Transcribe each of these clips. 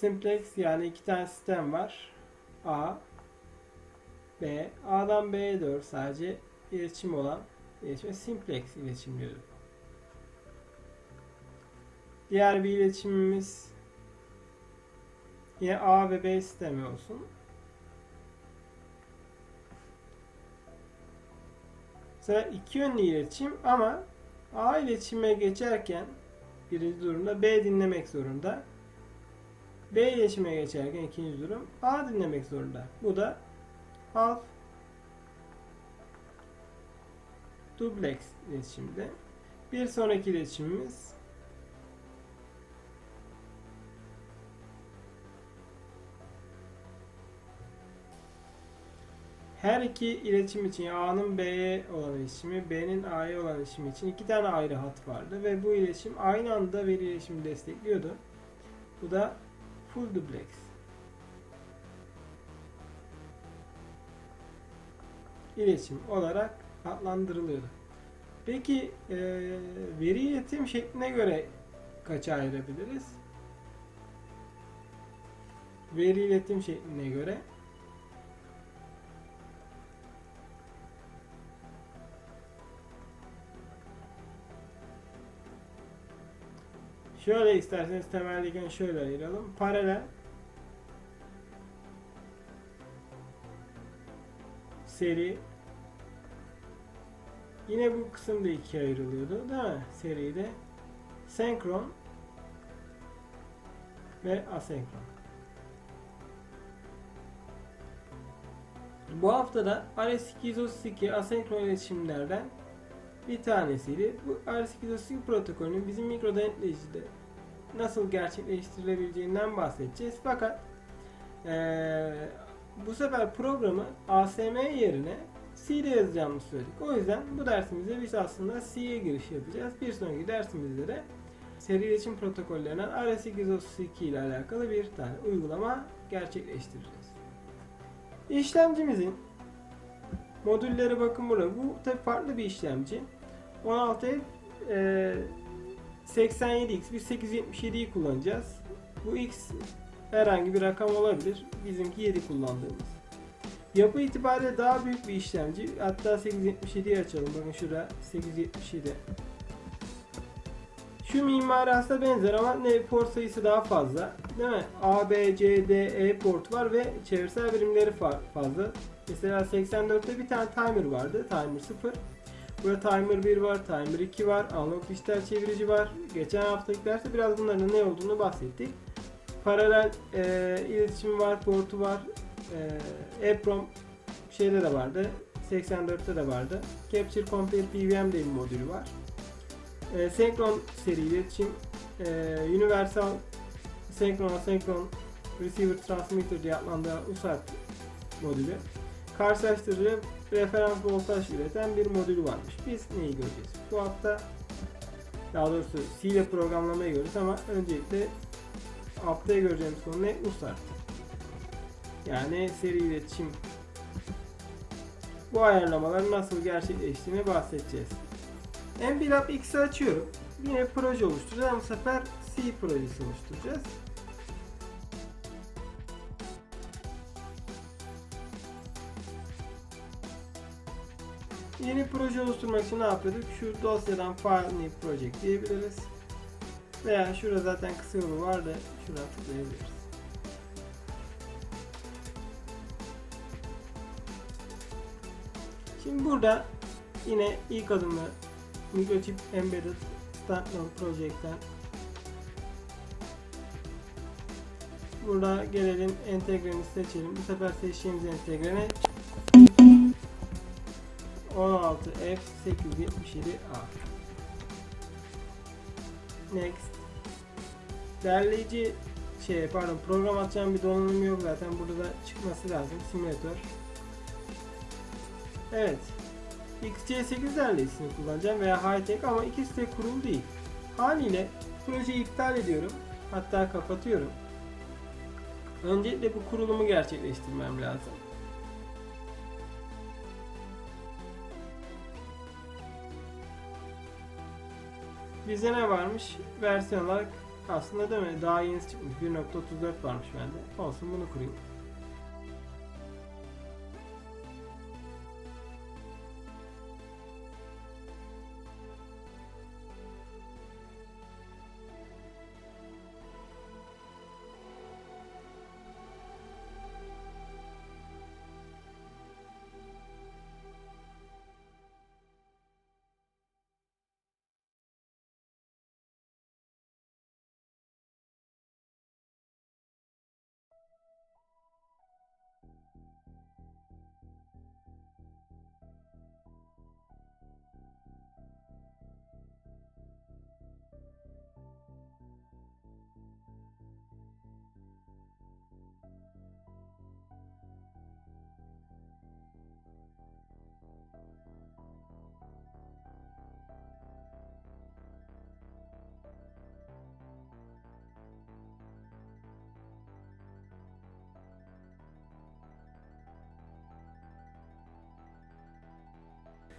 Simplex yani iki tane sistem var. A, B. A'dan B'ye doğru sadece iletişim olan iletişime simplex iletişim diyorduk. Diğer bir iletişimimiz yine A ve B sistemi olsun. Mesela iki yönlü iletişim ama A iletişime geçerken birinci durumda B dinlemek zorunda. B iletişime geçerken ikinci durum A dinlemek zorunda. Bu da half duplex iletişimde. Bir sonraki iletişimimiz her iki iletişim için A'nın B'ye olan iletişimi, B'nin A'ya olan iletişimi için iki tane ayrı hat vardı ve bu iletişim aynı anda veri iletişimi destekliyordu. Bu da full duplex. iletişim olarak adlandırılıyordu. Peki e, veri iletim şekline göre kaça ayırabiliriz? Veri iletim şekline göre Şöyle isterseniz temeldeyken şöyle ayıralım. Paralel seri Yine bu kısım da ikiye ayrılıyordu değil mi? Seride. Senkron ve asenkron. Bu haftada RS232 asenkron iletişimlerden bir tanesiydi. Bu RS232 protokolünün bizim mikro denetleyicide nasıl gerçekleştirilebileceğinden bahsedeceğiz. Fakat ee, bu sefer programı ASM yerine C ile yazacağımızı söyledik. O yüzden bu dersimizde biz aslında C'ye giriş yapacağız. Bir sonraki dersimizde de seri iletişim protokollerinden RS232 ile alakalı bir tane uygulama gerçekleştireceğiz. İşlemcimizin modülleri bakın burada. Bu tabi farklı bir işlemci. 16 e, 87X biz 877'yi kullanacağız. Bu X herhangi bir rakam olabilir. Bizimki 7 kullandığımız. Yapı itibariyle daha büyük bir işlemci. Hatta 877'yi açalım. Bakın şurada 877. Şu mimari aslında benzer ama ne port sayısı daha fazla. Değil mi? A, B, C, D, E port var ve çevirsel birimleri fazla. Mesela 84'te bir tane timer vardı. Timer 0. Burada timer 1 var, timer 2 var, analog dijital çevirici var. Geçen haftaki derste biraz bunların ne olduğunu bahsettik. Paralel e, iletişim var, portu var, e, EEPROM şeyde de vardı. 84'te de vardı. Capture Compare PVM diye bir modülü var. E, senkron seri iletişim, e, Universal Senkron Asenkron Receiver Transmitter diye adlandırılan USART modülü. Karşılaştırıcı referans voltaj üreten bir modülü varmış. Biz neyi göreceğiz? Bu hafta daha doğrusu C ile programlamayı görürüz ama öncelikle haftaya göreceğimiz konu ne? USART. Yani seri iletişim. Bu ayarlamaların nasıl gerçekleştiğini bahsedeceğiz. MBLab X'i açıyorum. Yine proje oluşturacağız ama bu sefer C projesi oluşturacağız. Yeni proje oluşturmak için ne yapıyorduk? Şu dosyadan File New Project diyebiliriz. Veya şurada zaten kısa yolu vardı. Şuradan tıklayabiliriz. Şimdi burada yine ilk adımı Microchip Embedded Standalone Project'ten Burada gelelim entegreni seçelim. Bu sefer seçtiğimiz entegrene 16F877A Next Derleyici şey pardon program açacağım bir donanım yok zaten burada da çıkması lazım simülatör Evet. XC8 derleyicisini kullanacağım veya Hightech ama ikisi de kurulu değil. Haliyle projeyi iptal ediyorum. Hatta kapatıyorum. Öncelikle bu kurulumu gerçekleştirmem lazım. Bizde ne varmış? Versiyon olarak Aslında değil mi? Daha yenisi çıkmış. 1.34 varmış bende. Olsun bunu kurayım.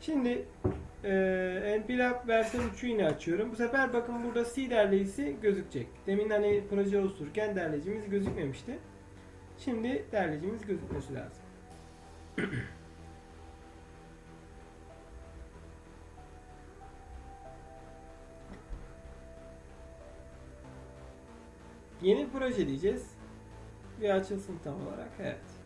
Şimdi e, NPLab versiyon 3'ü yine açıyorum. Bu sefer bakın burada C derleyicisi gözükecek. Demin hani proje oluştururken derleyicimiz gözükmemişti. Şimdi derleyicimiz gözükmesi lazım. Yeni proje diyeceğiz. Bir açılsın tam olarak. Evet.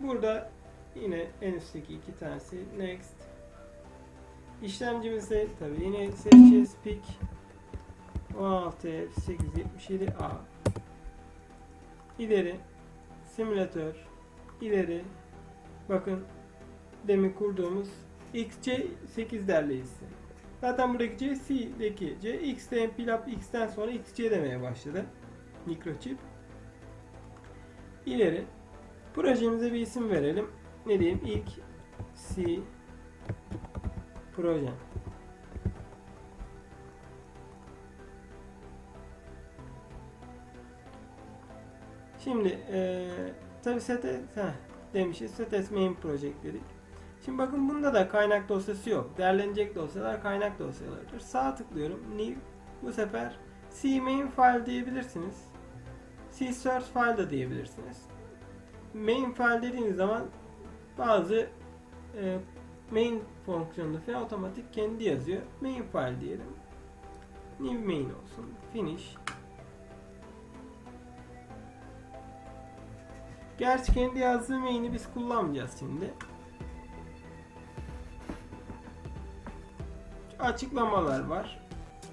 Burada yine en üstteki iki tanesi next. İşlemcimizi tabi yine seçeceğiz pick 16F877A ileri simülatör ileri bakın demin kurduğumuz XC8 derleyicisi. Zaten buradaki C C'deki C X'de MPLAB X'ten sonra XC demeye başladı. Mikrochip. İleri Projemize bir isim verelim. Ne diyeyim? İlk C proje. Şimdi eee tabi sete heh, demişiz. Setes main project dedik. Şimdi bakın bunda da kaynak dosyası yok. Değerlenecek dosyalar kaynak dosyalarıdır. Sağ tıklıyorum. New. Bu sefer C main file diyebilirsiniz. C source file da diyebilirsiniz main file dediğiniz zaman bazı e, main fonksiyonunda falan otomatik kendi yazıyor. Main file diyelim. New main olsun. Finish. Gerçi kendi yazdığı main'i biz kullanmayacağız şimdi. Açıklamalar var.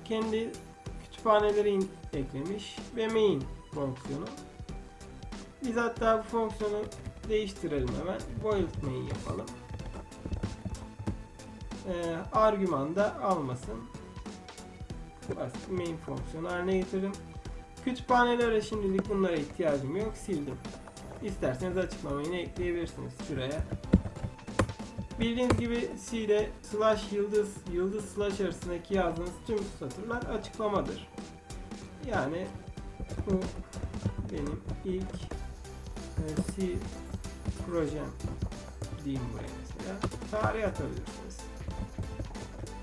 Kendi kütüphaneleri eklemiş ve main fonksiyonu. Biz hatta bu fonksiyonu değiştirelim hemen. Main yapalım. Ee, argüman da almasın. Basit main fonksiyonu haline getirdim. Kütüphanelere şimdilik bunlara ihtiyacım yok. Sildim. İsterseniz açıklamayı yine ekleyebilirsiniz şuraya. Bildiğiniz gibi C'de slash yıldız yıldız slash arasındaki yazdığınız tüm satırlar açıklamadır. Yani bu benim ilk C projem diyeyim buraya mesela. Tarih atabilirsiniz.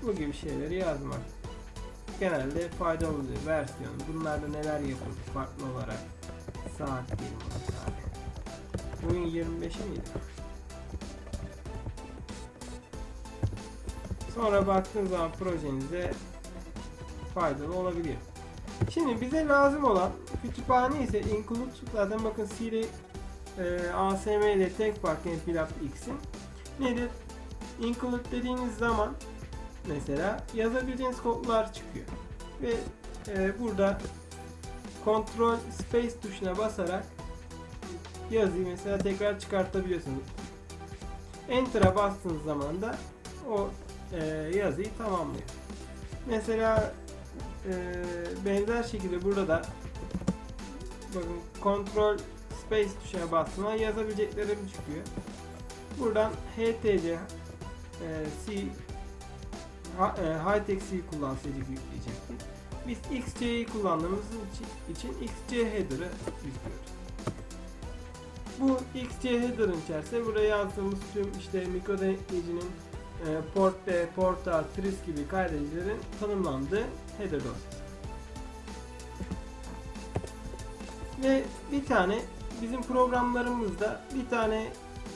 Bu gibi şeyleri yazmak genelde faydalı oluyor. Versiyon, bunlarda neler yapılmış farklı olarak saat diyelim tarih. Bugün 25'i miydi? Sonra baktığınız zaman projenize faydalı olabiliyor. Şimdi bize lazım olan kütüphane ise include zaten bakın C'de e, ASM ile tek fark NPLAB X'in nedir? Include dediğiniz zaman mesela yazabileceğiniz kodlar çıkıyor. Ve e, burada Ctrl Space tuşuna basarak yazıyı mesela tekrar çıkartabiliyorsunuz. Enter'a bastığınız zaman da o e, yazıyı tamamlıyor. Mesela e, benzer şekilde burada da bakın Ctrl Space tuşuna bastığımda yazabileceklerim çıkıyor. Buradan HTC e, C ha, e, Hightech C kullansaydık yükleyecektik. Biz XC'yi kullandığımız için, için XC header'ı yüklüyoruz. Bu XC header'ın içerisinde buraya yazdığımız tüm işte mikro denetleyicinin e, port B, port A, tris gibi kaydedicilerin tanımlandığı header dosyası. Ve bir tane bizim programlarımızda bir tane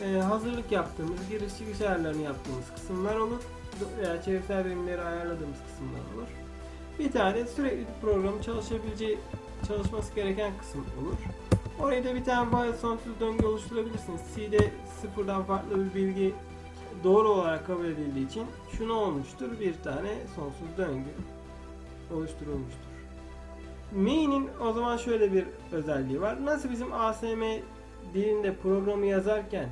e, hazırlık yaptığımız, giriş çıkış ayarlarını yaptığımız kısımlar olur. Veya çevresel birimleri ayarladığımız kısımlar olur. Bir tane sürekli programın çalışabileceği, çalışması gereken kısım olur. Oraya da bir tane while sonsuz döngü oluşturabilirsiniz. C'de sıfırdan farklı bir bilgi doğru olarak kabul edildiği için şunu olmuştur. Bir tane sonsuz döngü oluşturulmuştur. Main'in o zaman şöyle bir özelliği var. Nasıl bizim ASM dilinde programı yazarken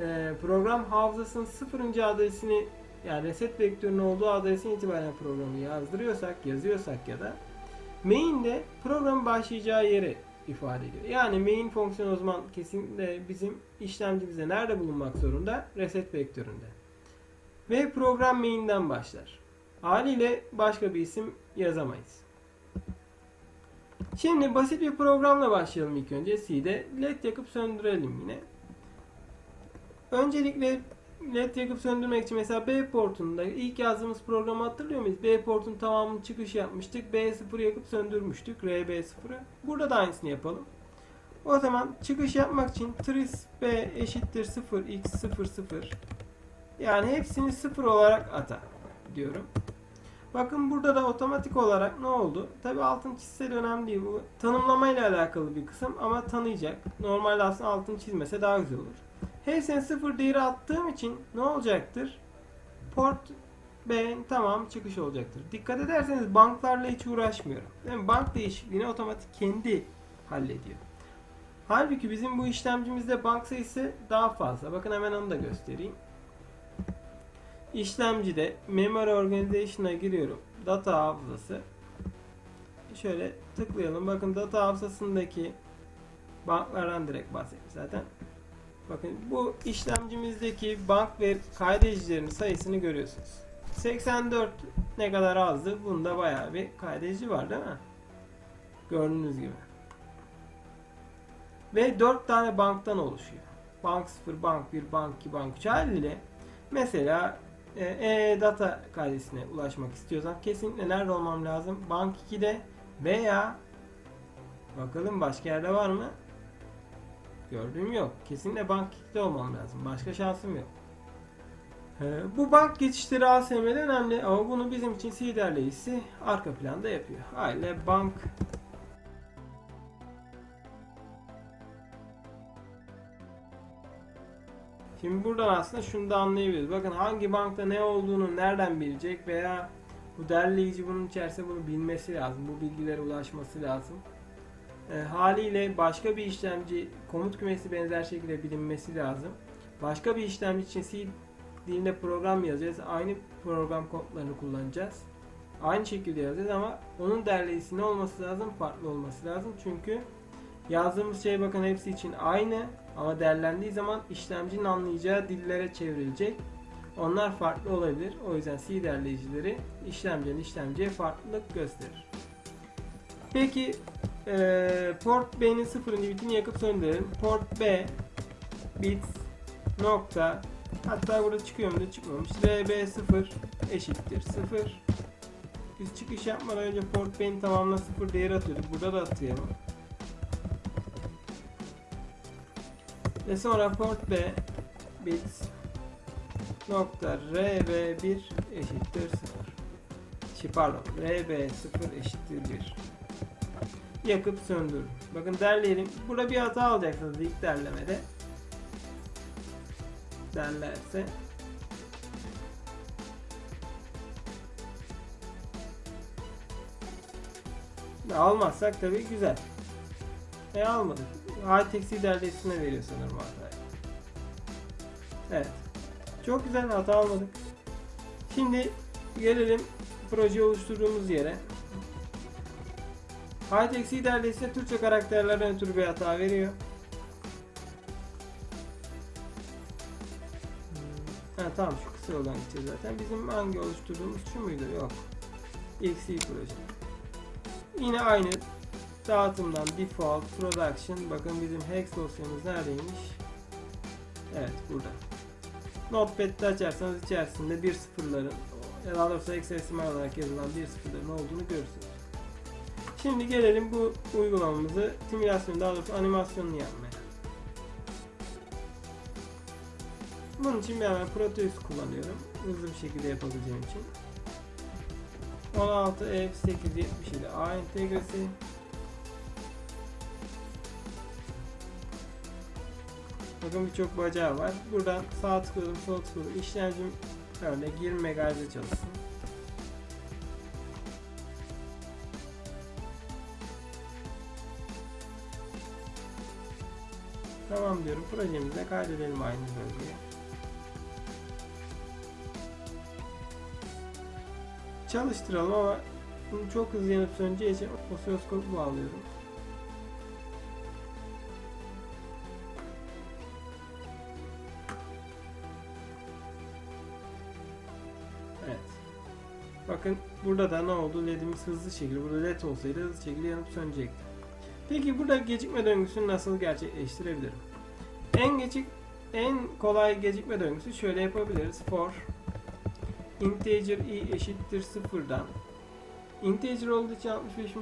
e, program hafızasının sıfırıncı adresini yani reset vektörünün olduğu adresin itibaren programı yazdırıyorsak, yazıyorsak ya da main de programın başlayacağı yeri ifade ediyor. Yani main fonksiyonu o zaman kesinlikle bizim işlemcimizde nerede bulunmak zorunda? Reset vektöründe. Ve program main'den başlar. Haliyle başka bir isim yazamayız. Şimdi basit bir programla başlayalım ilk önce. C'de led yakıp söndürelim yine. Öncelikle led yakıp söndürmek için mesela B portunda ilk yazdığımız programı hatırlıyor muyuz? B portun tamamını çıkış yapmıştık. B0 yakıp söndürmüştük. RB0'ı. Burada da aynısını yapalım. O zaman çıkış yapmak için tris B eşittir 0 x 0 0 yani hepsini 0 olarak ata diyorum. Bakın burada da otomatik olarak ne oldu? Tabi altın çizse de önemli değil. Bu tanımlamayla alakalı bir kısım ama tanıyacak. Normalde aslında altın çizmese daha güzel olur. Hepsine sıfır değeri attığım için ne olacaktır? Port B'nin tamam çıkış olacaktır. Dikkat ederseniz banklarla hiç uğraşmıyorum. Mi? Bank değişikliğini otomatik kendi hallediyor. Halbuki bizim bu işlemcimizde bank sayısı daha fazla. Bakın hemen onu da göstereyim. İşlemcide Memory Organization'a giriyorum. Data hafızası. Şöyle tıklayalım. Bakın data hafızasındaki banklardan direkt bahsetmiş zaten. Bakın bu işlemcimizdeki bank ve kaydedicilerin sayısını görüyorsunuz. 84 ne kadar azdı? Bunda bayağı bir kaydedici var değil mi? Gördüğünüz gibi. Ve 4 tane banktan oluşuyor. Bank 0, bank 1, bank 2, bank 3 haliyle mesela e-data kaydesine ulaşmak istiyorsam kesinlikle nerede olmam lazım? Bank 2'de veya bakalım başka yerde var mı? Gördüğüm yok. Kesinlikle bank 2'de olmam lazım. Başka şansım yok. Ee, bu bank geçişleri ASM'de önemli ama bunu bizim için C derleyicisi arka planda yapıyor. Aile bank Şimdi buradan aslında şunu da anlayabiliriz. Bakın hangi bankta ne olduğunu nereden bilecek veya bu derleyici bunun içerisinde bunu bilmesi lazım. Bu bilgilere ulaşması lazım. E, haliyle başka bir işlemci komut kümesi benzer şekilde bilinmesi lazım. Başka bir işlemci için C dilinde program yazacağız. Aynı program kodlarını kullanacağız. Aynı şekilde yazacağız ama onun derleyicisi ne olması lazım? Farklı olması lazım. Çünkü yazdığımız şey bakın hepsi için aynı ama derlendiği zaman işlemcinin anlayacağı dillere çevrilecek. Onlar farklı olabilir. O yüzden C derleyicileri işlemciden işlemciye farklılık gösterir. Peki e, port B'nin sıfırıncı bitini yakıp söndürelim. Port B bit nokta hatta burada çıkıyor mu da çıkmamış. RB0 eşittir 0. Biz çıkış yapmadan önce port B'nin tamamına 0 değeri atıyorduk. Burada da atayalım. Ve sonra port B bit nokta RB1 eşittir 0. Şey pardon RB0 eşittir 1 yakıp söndür. Bakın derleyelim. Burada bir hata alacaksınız ilk derlemede. Derlerse. Almazsak tabii güzel. E almadık. High derleyicine veriyor sanırım hatayı. Evet. Çok güzel hata almadık. Şimdi gelelim proje oluşturduğumuz yere. Hightex ilerleyse Türkçe karakterlerden ötürü bir hata veriyor. Ha tamam şu kısa yoldan gideceğiz zaten. Bizim hangi oluşturduğumuz şu muydu? Yok. XE proje. Yine aynı dağıtımdan default production bakın bizim hex dosyamız neredeymiş? Evet burada. Notepad'de açarsanız içerisinde bir sıfırların daha doğrusu hexadesimal olarak yazılan bir sıfırların olduğunu görürsünüz. Şimdi gelelim bu uygulamamızı simülasyon daha doğrusu animasyonunu yapmaya. Bunun için ben hemen Proteus kullanıyorum. Hızlı bir şekilde yapabileceğim için. 16 F877 A entegresi. Bakın birçok bacağı var. Buradan sağ tıkladım, sol tıkladım. İşlemcim örnek 20 MHz'e çalışsın. Tamam diyorum. Projemize kaydedelim aynı bölgeye. Çalıştıralım ama çok hızlı yanıp söneceği için osiloskopu bağlıyorum. Bakın burada da ne oldu? LED'imiz hızlı şekilde, burada LED olsaydı hızlı şekilde yanıp sönecekti. Peki burada gecikme döngüsünü nasıl gerçekleştirebilirim? En gecik en kolay gecikme döngüsü şöyle yapabiliriz. For integer i eşittir sıfırdan integer olduğu için 65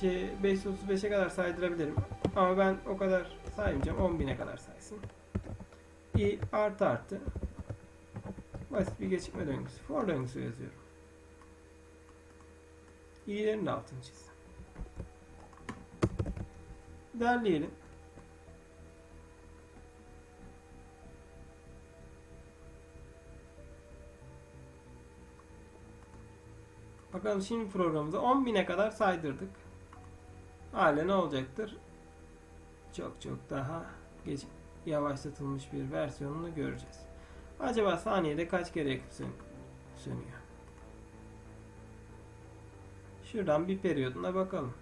şey 535'e kadar saydırabilirim. Ama ben o kadar saymayacağım. 10.000'e kadar saysın. i artı artı basit bir gecikme döngüsü. For döngüsü yazıyorum. İ'lerin altını çizdim. Derleyelim. Bakalım şimdi programımıza 10.000'e kadar saydırdık. Hala ne olacaktır? Çok çok daha geç yavaşlatılmış bir versiyonunu göreceğiz. Acaba saniyede kaç kere yakıp sön sönüyor? Şuradan bir periyoduna bakalım.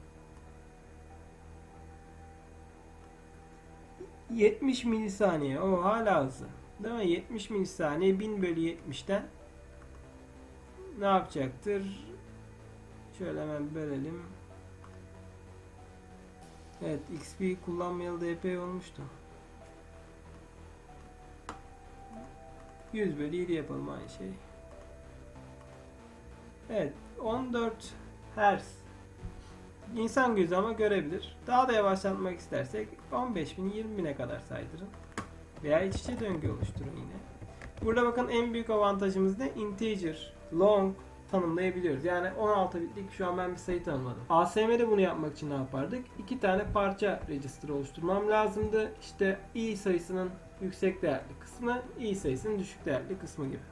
70 milisaniye. O hala hızlı. Değil mi? 70 milisaniye 1000 bölü 70'ten ne yapacaktır? Şöyle hemen bölelim. Evet XP kullanmayalı da epey olmuştu. 100 bölü 7 yapalım aynı şey. Evet 14 Hz İnsan gözü ama görebilir. Daha da yavaşlatmak istersek 15.000 20.000'e kadar saydırın. Veya iç içe döngü oluşturun yine. Burada bakın en büyük avantajımız ne? Integer, long tanımlayabiliyoruz. Yani 16 bitlik şu an ben bir sayı tanımladım. ASM'de bunu yapmak için ne yapardık? İki tane parça register oluşturmam lazımdı. İşte i sayısının yüksek değerli kısmı, i sayısının düşük değerli kısmı gibi.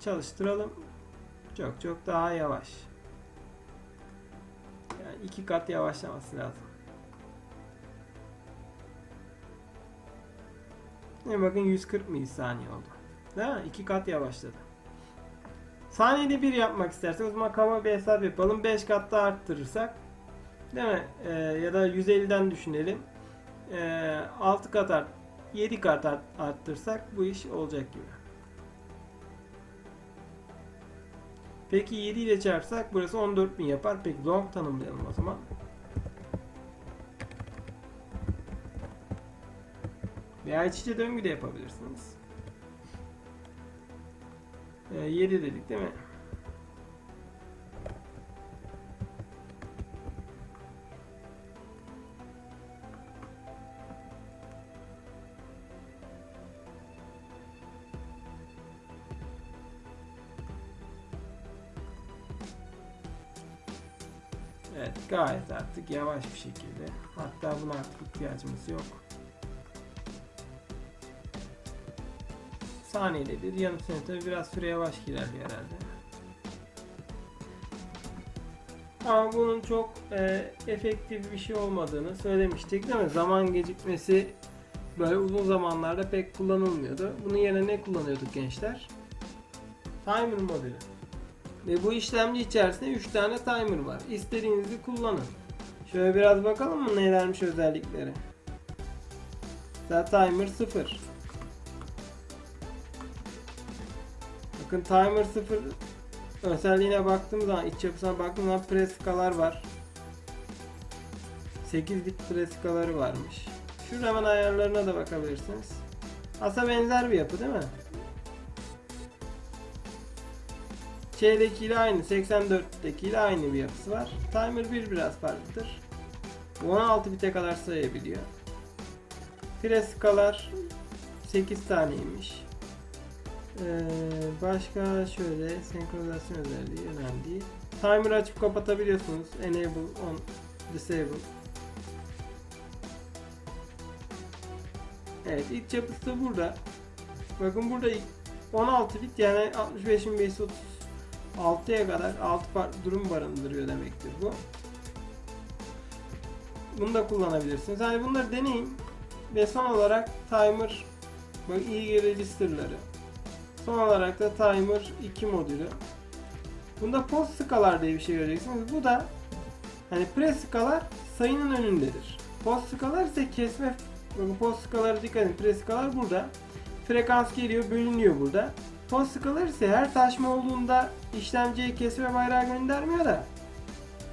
Çalıştıralım. Çok çok daha yavaş. Yani iki kat yavaşlaması lazım. Yani bakın 140 milisaniye oldu. Değil mi? İki kat yavaşladı. Saniyede bir yapmak istersek zaman kaba bir hesap yapalım. 5 kat daha arttırırsak değil mi? Ee, ya da 150'den düşünelim. Ee, 6 kat art 7 kat art, arttırsak bu iş olacak gibi. Peki 7 ile çarpsak burası 14.000 yapar. Peki long tanımlayalım o zaman. Veya iç içe döngü de yapabilirsiniz. Ee, 7 dedik değil mi? Artık yavaş bir şekilde. Hatta buna artık ihtiyacımız yok. saniyede bir sönüyor. Tabi biraz süre yavaş ilerliyor herhalde. Ama bunun çok e, efektif bir şey olmadığını söylemiştik değil mi? Zaman gecikmesi böyle uzun zamanlarda pek kullanılmıyordu. Bunun yerine ne kullanıyorduk gençler? Timer modeli. Ve bu işlemci içerisinde 3 tane timer var. İstediğinizi kullanın. Şöyle biraz bakalım mı nelermiş özellikleri. Mesela timer 0. Bakın timer 0 özelliğine baktığım zaman iç yapısına baktığım zaman presikalar var. 8 bit presikaları varmış. Şurada hemen ayarlarına da bakabilirsiniz. Aslında benzer bir yapı değil mi? Şeydekiyle aynı, 84'tekiyle aynı bir yapısı var. Timer 1 biraz farklıdır. Bu 16 bite kadar sayabiliyor. Preskalar 8 taneymiş. Ee, başka şöyle senkronizasyon özelliği önemli değil. Timer açıp kapatabiliyorsunuz. Enable, on, disable. Evet ilk yapısı da burada. Bakın burada ilk 16 bit yani 65.536'ya kadar 6 farklı durum barındırıyor demektir bu. Bunu da kullanabilirsiniz. Yani bunları deneyin. Ve son olarak timer bak iyi register'ları. Son olarak da timer 2 modülü. Bunda post skalar diye bir şey göreceksiniz. Bu da hani pre skalar sayının önündedir. Post skalar ise kesme bakın post skalara dikkat edin. Pre skalar burada. Frekans geliyor, bölünüyor burada. Post skalar ise her taşma olduğunda işlemciye kesme bayrağı göndermiyor da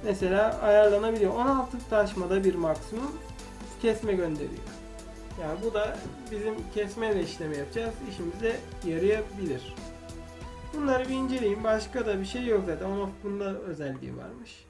mesela ayarlanabiliyor. 16 taşmada bir maksimum kesme gönderiyor. Yani bu da bizim kesmeyle işlemi yapacağız. İşimize yarayabilir. Bunları bir inceleyin. Başka da bir şey yok zaten. Off bunda özelliği varmış.